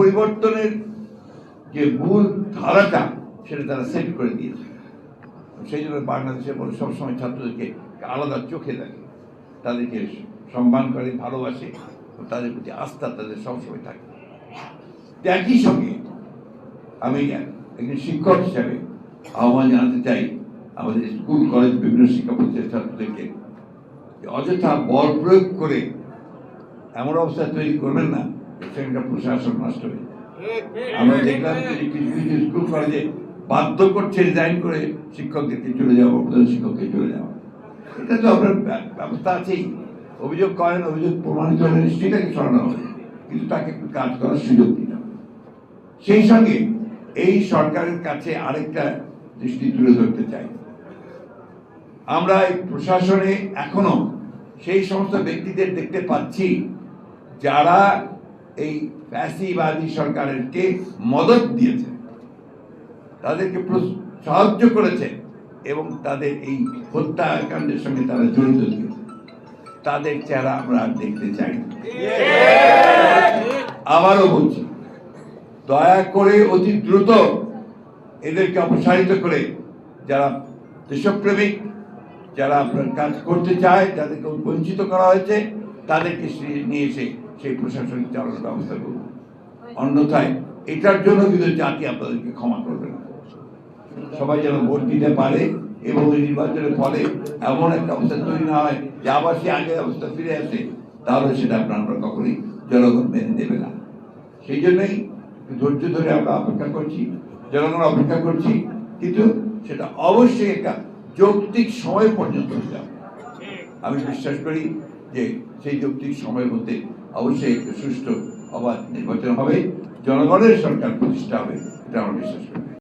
পরিবর্তনের যে মূল ধারাটা সেটা তারা সেট করে দিয়েছে। সেই জন্য বাংলাদেশের বলে সবসময় ছাত্রদেরকে আলাদা চোখে দেখে, তাদেরকে সম্মান করে, ভালোবাসে তাদের প্রতি আস্থা তাদের সবসময় থাকে। একই সঙ্গে আমি একজন শিক্ষক হিসাবে আহ্বান জানাতে চাই আমাদের স্কুল, কলেজ, বিভিন্ন শিক্ষা প্রতিষ্ঠানের ছাত্রদেরকে অযথা বল প্রয়োগ করে এমন অবস্থা তৈরি করবেন না সেখানকার প্রশাসন নষ্ট হয়ে আমরা দেখলাম যে স্কুল কলেজে বাধ্য করছে রিজাইন করে শিক্ষকদেরকে চলে যাওয়া, প্রধান শিক্ষককে চলে যাওয়া। এটা তো আপনার ব্যবস্থা আছেই। অভিযোগ করেন, অভিযোগ প্রমাণিত হলে সরানো হবে। কিন্তু তাকে কাজ করার সুযোগ দিতে সেই সঙ্গে এই সরকারের কাছে আরেকটা দৃষ্টি তুলে ধরতে চাই। আমরা এই প্রশাসনে এখনও সেই সমস্ত ব্যক্তিদের দেখতে পাচ্ছি যারা এই ফ্যাসিবাদী সরকারেরকে মদত দিয়েছে। তাদেরকে সাহায্য করেছে এবং তাদের এই হত্যাকাণ্ডের সঙ্গে তারা জড়িত দিয়েছে তাদের চেহারা আমরা আর দেখতে চাই আবারও বলছি, দয়া করে অতি দ্রুত এদেরকে অপসারিত করে যারা দেশপ্রেমিক, যারা আপনার কাজ করতে চায়, যাদেরকে বঞ্চিত করা হয়েছে, তাদেরকে নিয়ে এসে সেই প্রশাসনিক চালানোর ব্যবস্থা করুন অন্যথায় এটার জন্য কিন্তু জাতি আপনাদেরকে ক্ষমা করবে না। সবাই যেন ভোট দিতে পারে এবং এই নির্বাচনের ফলে এমন একটা অবস্থা তৈরি না হয় যে আবার সে আগের অবস্থা ফিরে আসে, তাহলে সেটা আপনার আমরা কখনোই জনগণ মেনে দেবে না। সেই জন্যই ধৈর্য ধরে আমরা অপেক্ষা করছি, জনগণ অপেক্ষা করছি, কিন্তু সেটা অবশ্যই একটা যৌক্তিক সময় পর্যন্ত আমি বিশ্বাস করি যে সেই যৌক্তিক সময়ের মধ্যে অবশ্যই সুষ্ঠু অবাধ নির্বাচন হবে। জনগণের সরকার প্রতিষ্ঠা হবে এটা আমরা বিশ্বাস। করি